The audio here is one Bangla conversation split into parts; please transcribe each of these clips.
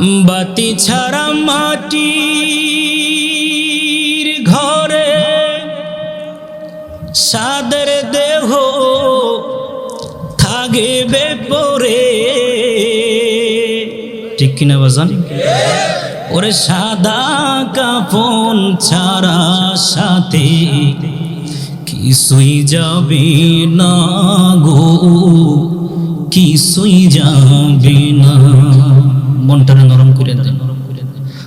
বাতি ছাড়া মাটির ঘরে সাদের দেহ থাকবে পরে। ঠিক কিনা বাজান? ওরে সাদা কাপন ছাড়া সাথে কিছুই যাবে না গো, কিছুই যাবে না। মনটারে নরম করে দেন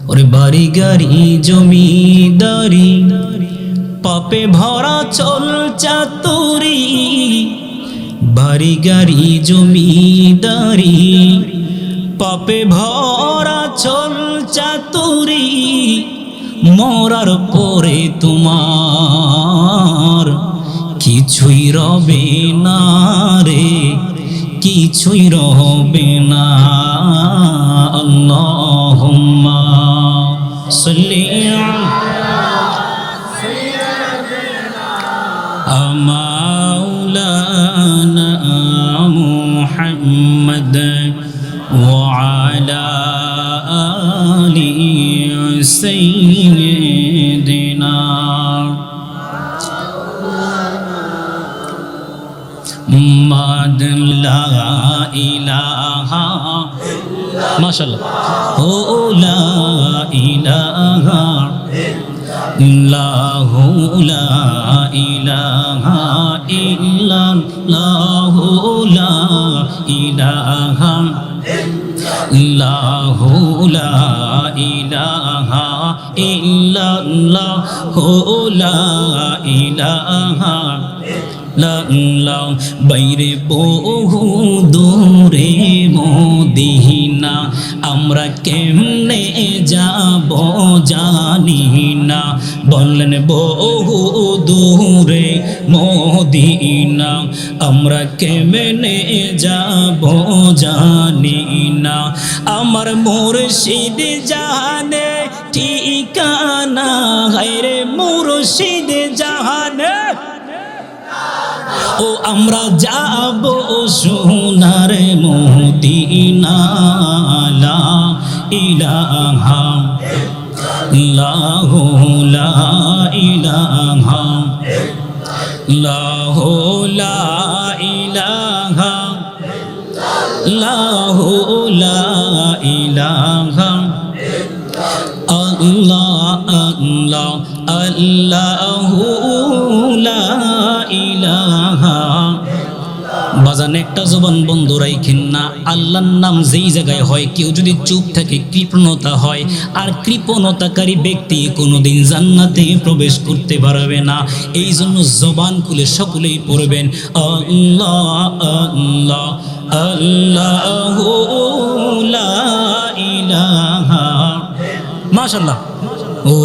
ওরে বাড়ি গাড়ি, জমিদারি, পাপে ভরা চল চাতুরি। বাড়ি গাড়ি, জমিদারি, পাপে ভরা চল চাতুরি। মরার পরে তোমার কিছুই রবে না রে, কিছুই রবে না। মাশাল্লাহ ও লা ইলাহা ইল্লাহু লা ইলাহা ইল্লাল্লাহু লা ইলাহা ইল্লাহু লা ইলাহা ইল্লাল্লাহু লা ইলাহা লাগলাম বাইরে বহু দূরে মদিনা। আমরা কেমনে যাব জানি না। বললেন, বহু দূরে মদিনা। আমরা কেমনে যাব জানি না। আমার মুর্শিদ জানে ঠিকানা হাইরে মুর্শিদ আমরা যাব সোনার মদিনা লা ইলাহা লাহু লা ইলাহা। লাহু লা ইলাহা। লাহু লা ইলাহা। আল্লাহ আল্লাহ, আল্লাহু। বাজান, একটা জবান বন্ধ রাইখেন না। আল্লাহর নাম যেই জায়গায় হয়, কেউ যদি চুপ থাকে, কৃপণতা হয়। আর কৃপণতাকারী ব্যক্তি কোনোদিন জান্নাতে প্রবেশ করতে পারবে না। এই জন্য জবান খুলে সকলেই পড়বেন, আল্লাহ আল্লাহ আল্লাহ মাশাল্লাহ ও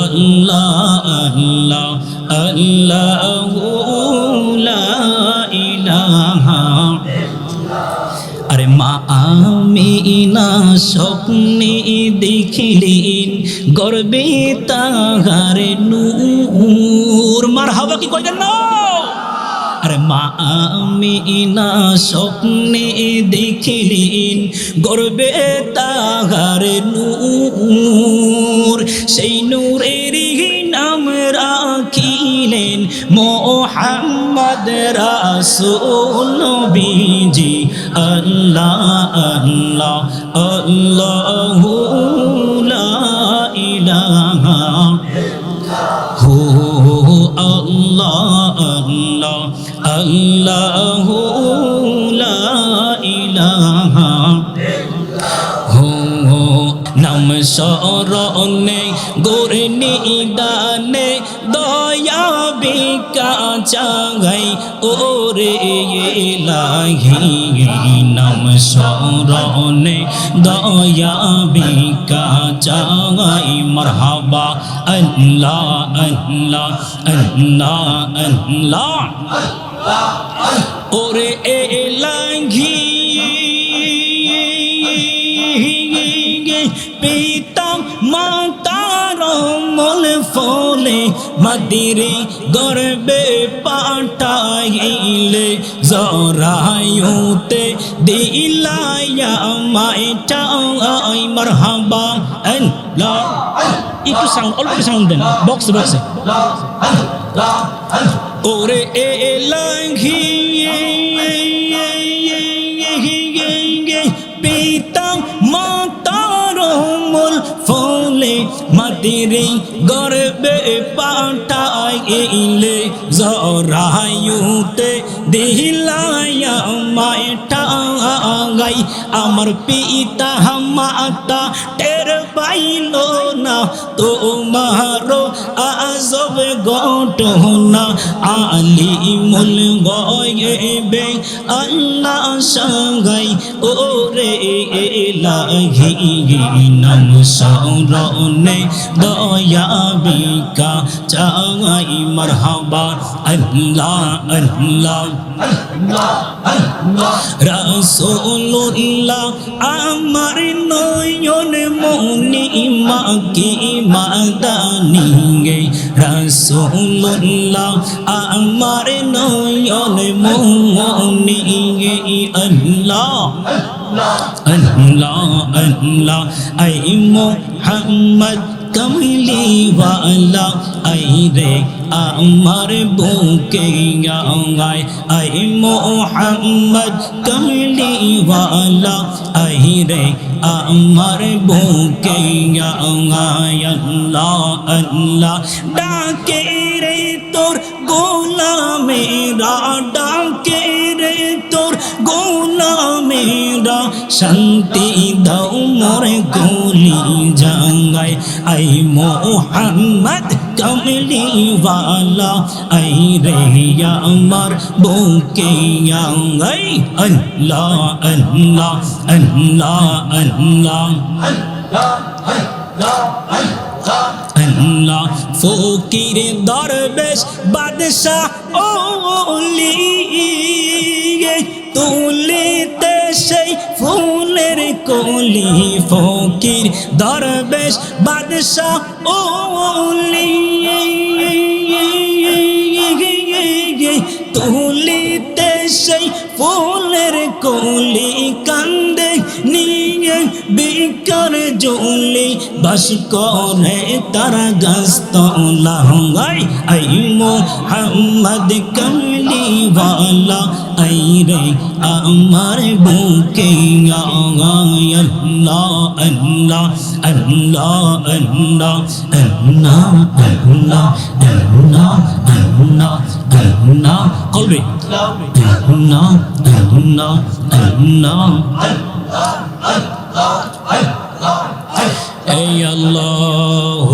আল্লাহ আল্লাহ আল্লাহ আরে মা আমিনা স্বপ্নে দেখিলেন, গর্বে তাহার নূর। মার হাবা কি কইতেন না? আরে মা আমিনা স্বপ্নে দেখিলেন, গর্বে তাহার নূর। সেই নূরের নাম রাখিলেন মোহাম্মদ রাসূল নবীজি। আল্লাহ আল্লাহ, আল্লাহু লা ইলাহা। হো, আল্লাহ আল্লাহ, আল্লাহু চাগাই ওরে লাহি নাম স্মরণে দয়া বিকা চাগাই মারহাবা আল্লাহ আল্লাহ আল্লাহ আল্লাহ। ওরে এলাহি পিতা মাতার মল ফলে মাদিরে গর্বে পাঠাইলে জরায়ুতে দিলায়া মাইটা আই মারহাবা একটু সাউন্ড অল্প সাউন্ড দেন বক্স বক্সে ওরে এলাহি পিতা মাতিরে গর্বে পাঠাইলে জরায়ুতে দিলায়া মাইটা গাই আমার পিতা মাতা টের পাইল না তোমারো আজব ঘটনা আলি মুল গয়েবে আল্লাহ সঙ্গাই, ওরে এলাহি নাম সরনে দয়া বিকা চাই মারহাবা, আল্লাহ আল্লাহ, রাসূলুল্লাহ, আমার নয়ন মনি মাকে মাদানি গে রসুল্লাহ আমার নয়ন মনি গে আল্লাহ আল্লাহ আল্লাহ আই মোহাম্মদ কমলি ওয়ালা আই রে আমার বুকে গায় আই মোহাম্মদ কমলি ওয়ালা আই রে আমার বুকে গায় আল্লাহ আল্লাহ ডাকে রে তোর গোলামেরা ডাকে গোলামেরা শান্তি দাও মোর গোলি জাঙ্গায়। আই মোহাম্মদ কমলি ওয়ালা আই রে আমার বুকে আঙ্গাই। আল্লাহ আল্লাহ আল্লাহ আল্লাহ। আল্লাহ, ফকির দরবেশ বাদশাহ ওলি তুলিতে সেই ফুলের কলি ফকির দরবেশ বাদশাহ ওলি তুলিতে সেই ফুলের কলি কান্দে নিয়ে বিকর জলি বাস করে তারা গাস্ত লাহঙ্গাই আই মোহাম্মদ কমলি ওয়ালা আই রে আমার বুকে আল্লাহ আল্লাহ আল্লাহ আল্লাহ আল্লাহ আল্লাহ আল্লাহ আল্লাহ আল্লাহ কলবে আল্লাহ আল্লাহ আল্লাহ يا الله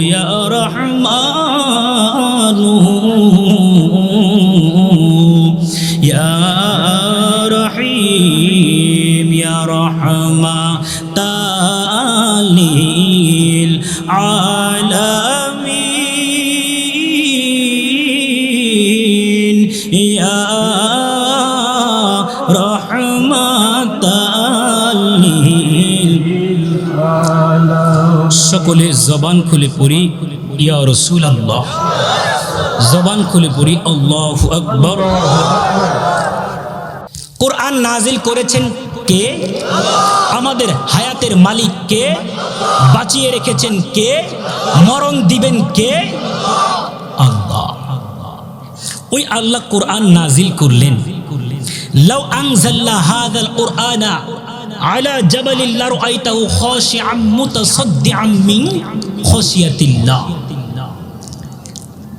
يا رحمن يا رحيم يا رحمة تاليل العالمين يا رحمة সকলে জবান খুলে পড়ি, ইয়া রসুল আল্লাহ জবান খুলে পড়ি, আল্লাহ আকবর। কোরআন নাজিল করেছেন কে? আমাদের হায়াতের মালিক কে? বাঁচিয়ে রেখেছেন কে? মরণ দিবেন কে? আল্লাহ। ওই আল্লাহ কোরআন নাজিল করলেন। লাউ আনজাল্লা হাযাল কুরআনা আলা জাবালিল লারআইতাহু খাশিআম মুতাসাদ্দিআম মিন খাশিয়াতিল্লাহ।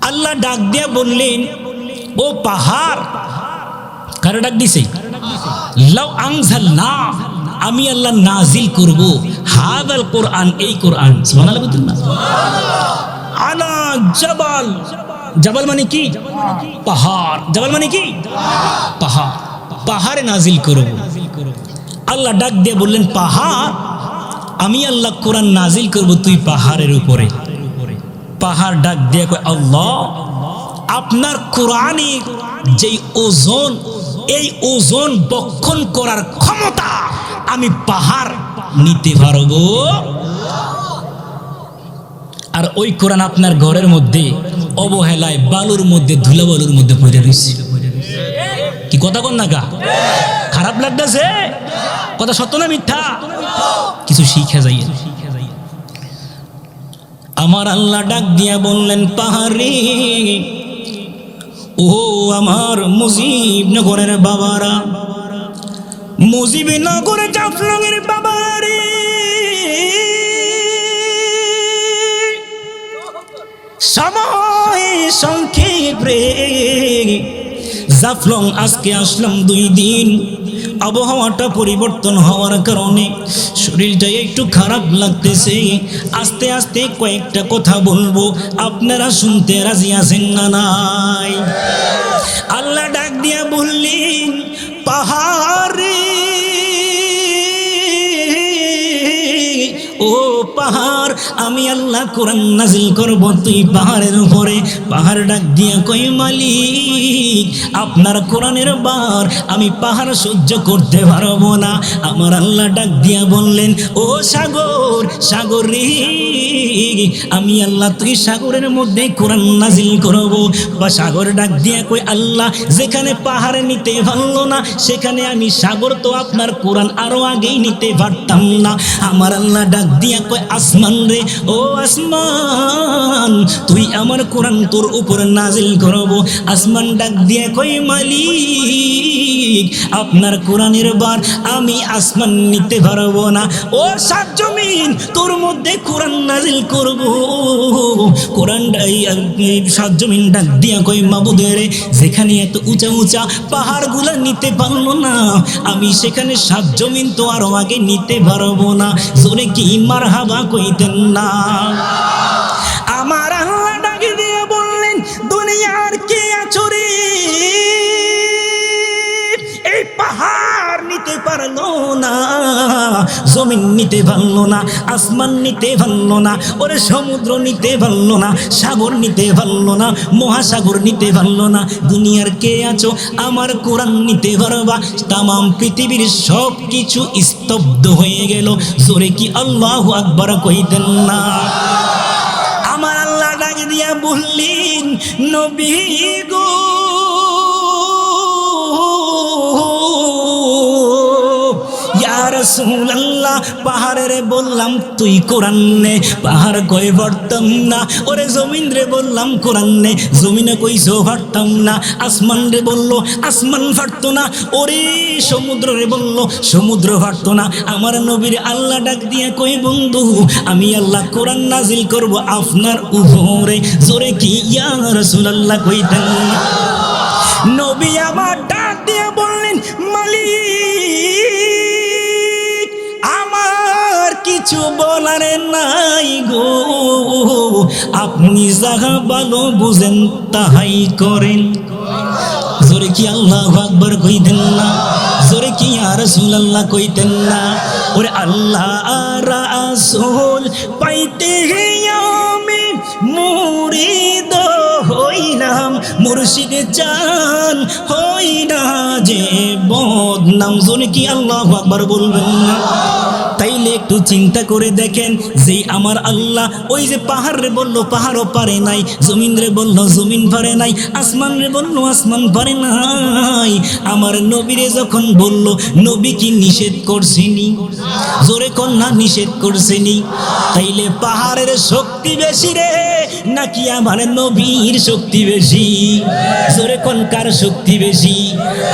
আল্লাহ ডাক দিয়া বললেন ও পাহাড় কারে ডাক দিছে? লাউ আনজালনা আমি আল্লাহ নাজিল করব। হাদাল কোরআন এই কোরআন। সুবহানাল্লাহ বলতেন না? আলা জাবাল জাবাল মানে কি? পাহাড়। জাবাল মানে কি? পাহাড়। পাহাড়ে নাজিল করব। আল্লাহ ডাক দিয়ে বললেন পাহাড় আমি আল্লাহ কোরআন নাজিল করব তুই পাহাড়ের উপরে। পাহাড় ডাক দিয়ে কয়, আল্লাহ, আপনার কোরআনে যেই ওজন, এই ওজন বক্ষণ করার ক্ষমতা আমি পাহাড় নিতে পারব। আর ওই কোরআন আপনার ঘরের মধ্যে, অবহেলায় বালুর মধ্যে ধুলা বালুর মধ্যে পড়ে রয়েছে। কি কথা কন না গা? খারাপ লাগতেছে? কথা সত্য না মিথ্যা? কিছু শিখে যাই আমার আল্লাহ ডাক দিয়া বললেন, পাহাড়ি, ও আমার মুজিবনগরের বাবারা মুজিবনগরে জাফলংয়ের বাবারে। সময় সংক্ষেপ রে জাফলং আজকে আসলাম দুই দিন। আবহাওয়াটা পরিবর্তন হওয়ার কারণে শরীরটা একটু খারাপ লাগতেছে। আস্তে আস্তে কয়েকটা কথা বলব। আপনারা শুনতে রাজি আছেন না নাই? আল্লাহ ডাক দিয়া বললেন, পাহাড়ে, ও পাহাড় আমি আল্লাহ কোরআন নাজিল করব তুই পাহাড়ের উপরে। পাহাড় ডাক দিয়া কই মালিক, আপনার কোরআনের বার আমি পাহাড় সহ্য করতে পারব না। আমার আল্লাহ ডাক দিয়া বললেন, ও সাগর সাগর রে, আমি আল্লাহ তুই সাগরের মধ্যে কোরআন নাজিল করব। বা সাগর ডাক দিয়া কই আল্লাহ, যেখানে পাহাড়ে নিতে পারল না, সেখানে আমি সাগর তো আপনার কোরআন আরও আগেই নিতে পারতাম না। আমার আল্লাহ ডাক দিয়া কই আসমান রে ও আসমান, তুই আমার কোরআন তোর উপর নাজিল করব। আসমান ডাক দিয়া কই মালিক, আপনার কোরআনের বার আমি আসমান নিতে পারব না। ও সাত জমিন, তোর মধ্যে কোরআন নাজিল করব। কোরআন সাত জমিন ডাক দিয়া কই মাবুদের যেখানে এত উঁচা উঁচা পাহাড়গুলা নিতে পারল না, আমি সেখানে সাত জমিন তো আরও আগে নিতে পারব না। জোরে কি মার হাবা কইতেন না জমিন নিতে পারল না, আসমান নিতে পারল না, ওরে সমুদ্র নিতে পারল না, সাগর নিতে পারল না, মহাসাগর নিতে পারল না, দুনিয়ার কে আছো? আমার কোরআন নিতে পারবা? তাম পৃথিবীর সব কিছু স্তব্ধ হয়ে গেল। জোরে কি আল্লাহ আকবার কইতেন না? আমার আল্লাহ ডাক দিয়া বললেন, নবী গো পাহাড়ে বললাম, তুই কোরআন নে। পাহাড় কই পারতাম না। ওরে জমিন রে বললাম, কোরআন নে। জমিনে কইছো পারতাম না। আসমান রে বলল, আসমান না। ওরে সমুদ্র রে বলল, সমুদ্র পারতো না। আমার নবীর আল্লাহ ডাক দিয়ে কই বন্ধু, আমি আল্লাহ কোরআন নাজিল করব আপনার উপরে জোরে কি, ইয়া রাসূলুল্লাহ, কইতেন। নবী আমার বলার নাই গো। আপনি যাহা ভালো বুঝেন, তাহাই করেন। জোরে কি আল্লাহ আকবর কইতেন না? জোরে কি আর রাসূলুল্লাহ কইতেন না? ওরে আল্লাহ আর রাসূল পাইতে আমি মুরিদ হইলাম, মুর্শিদ চান হই না যে বদনাম। জোরে কি আল্লাহ আকবর বলবেন না? তাইলে একটু চিন্তা করে দেখেন যে আমার আল্লাহ ওই যে পাহাড় রে বলল, পাহাড়ও পারে নাই জমিন রে বলল, জমিন পারে নাই আসমান রে বলল, আসমান পারে নাই। আমার নবীরে যখন বলল, নবী কি নিষেধ করছেনি? জোরে কন্যা নিষেধ করছেনি? তাইলে পাহাড়ের শক্তি বেশি রে, নাকি আমার নবীর শক্তি বেশি? জোরে কোন, কার শক্তি বেশি?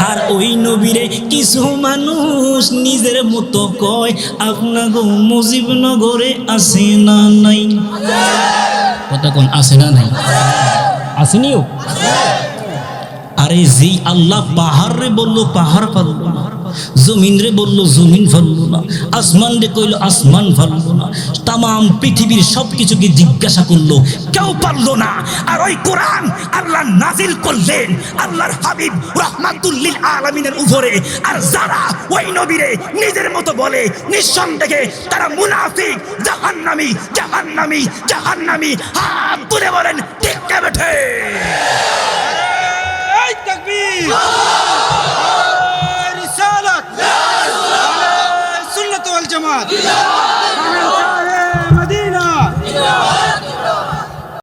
আর ওই নবীরে কিছু মানুষ নিজের মতো কয় আপনাকে মুজিবনগরে আসে না নাই। কোন আসে না নাই? আসেনিও? আরে যেই আল্লাহ পাহাড় রে বলল, পাহাড় পারল জমিন রে বলল, জমিন ফাললো না। আসমান রে কইলো, আসমান ফাললো না। তাম পৃথিবীর সব কিছুকে জিজ্ঞাসা করল, কেউ পারল না। আর ওই কোরআন আল্লাহ নাজিল করলেন। আল্লাহর হাবিব রহমাতুল্লিল আলমিনের উপরে। আর যারা ওই নবীরে নিজের মতো বলে, নিঃসন্দেহে তারা মুনাফিক, জাহান্নামি জাহান্নামি জাহান্নামি। হাত তুলে বলেন ঠিক কে তাকবীর রিসালাত সুন্নাত ওয়াল জামাত